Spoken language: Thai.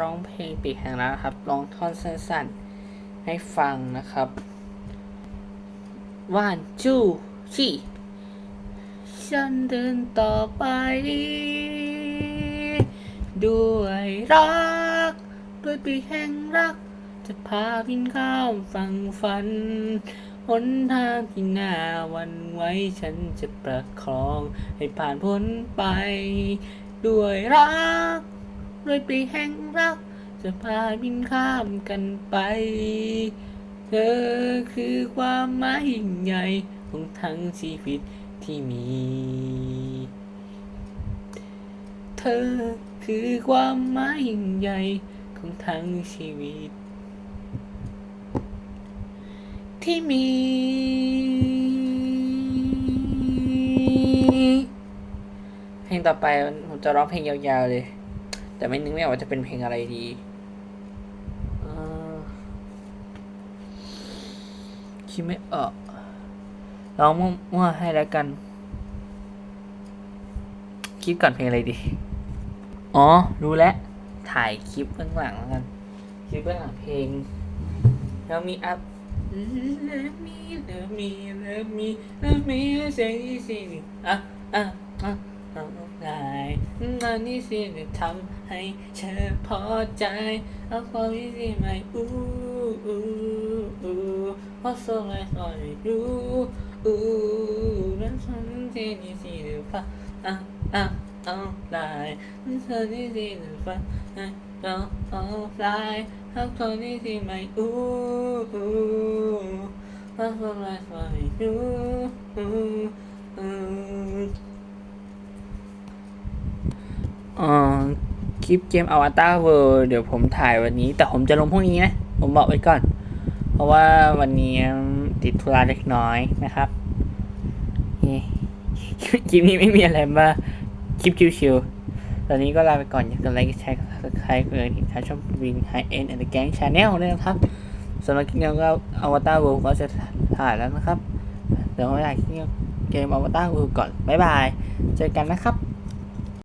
ร้องเพลงปีกแห่งรักนครับร้องท่อนสั้นๆให้ฟังนะครับ one two three ฉันเดินต่อไป ด้วยรัก ด้วยปีกแห่งรัก จะพาบินข้ามฝั่งฝันหนทางที่หน่าวันไว้ฉันจะประคองให้ผ่านพ้นไป ด้วยรัก ด้วยปีแห่งรัก จะพาบินข้ามกันไป เธอคือความหมายยิ่งใหญ่ของทั้งชีวิตที่มี เธอคือความหมายยิ่งใหญ่ของทั้งชีวิต ที่มีเพลงต่อไปผมจะร้องเพลงยาวๆเลย แต่ไม่นึกไม่ออกว่าจะเป็นเพลงอะไรดีอ่อคิดไม่ออกร้องมั่วๆให้แล้วกัน คิดก่อนเพลงอะไรดี อ๋อ รู้แล้ว ถ่ายคลิปเบื้องหลังแล้วกัน คลิปเบื้องหลังเพลง แล้วมีอัพ Love me love me love me love me say say อะอะอะอาได้ อันนี้สิจะทำให้เธอพอใจเอาความนี้สิไม่อู้อู้อู้เพราะโซ่ไม่สอนรู้อู้นั้นฉันที่นี่สิจะฟังอะอะเอาได้ฉันนี่สิจะฟังอะเอาเอาได้เอาความนี้สิไม่อู้อู้เพราะโซ่ไม่สอนรู้อู้อู้ คลิปเกมอวตารเวิร์เดี๋ยวผมถ่ายวันนี้ แต่ผมจะลงพรุ่งนี้นะ ผมบอกไว้ก่อน เพราะว่าวันนี้ติดธุระเล็กน้อยนะครับคลิปนี้ไม่มีอะไรมาคลิปชิวๆตอนนี้ก็ลาไปก่อนอย่าลืมไลค์แชร์กับใครเพื่อนที่ชอบวินไฮเอ็นแอนด์แก๊งชาแนลด้วยนะครับสำหรับคลิปนี้ก็อวตารเวิร์ก็จะถ่ายแล้วนะครับ เดี๋ยวเราอยากเกมอวตารเวิร์ก่อน บ๊ายบาย เจอกันนะครับ